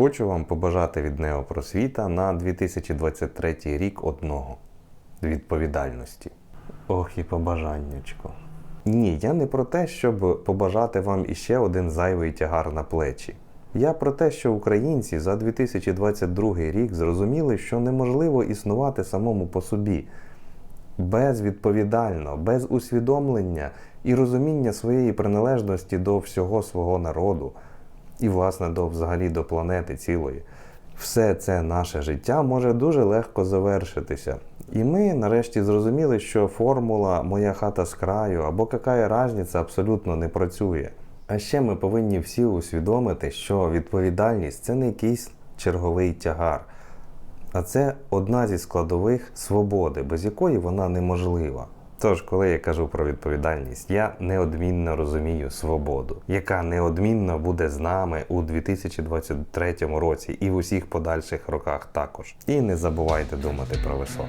Хочу вам побажати від Неопросвіта на 2023 рік одного відповідальності. Ох і побажаннячко. Ні, я не про те, щоб побажати вам іще один зайвий тягар на плечі. Я про те, що українці за 2022 рік зрозуміли, що неможливо існувати самому по собі безвідповідально, без усвідомлення і розуміння своєї приналежності до всього свого народу і, власне, до взагалі до планети цілої. Все це наше життя може дуже легко завершитися. І ми нарешті зрозуміли, що формула Моя хата з краю або какая разниця абсолютно не працює. А ще ми повинні всі усвідомити, що відповідальність це не якийсь черговий тягар, а це одна зі складових свободи, без якої вона неможлива. Тож, коли я кажу про відповідальність, я неодмінно розумію свободу, яка неодмінно буде з нами у 2023 році і в усіх подальших роках також. І не забувайте думати про високе.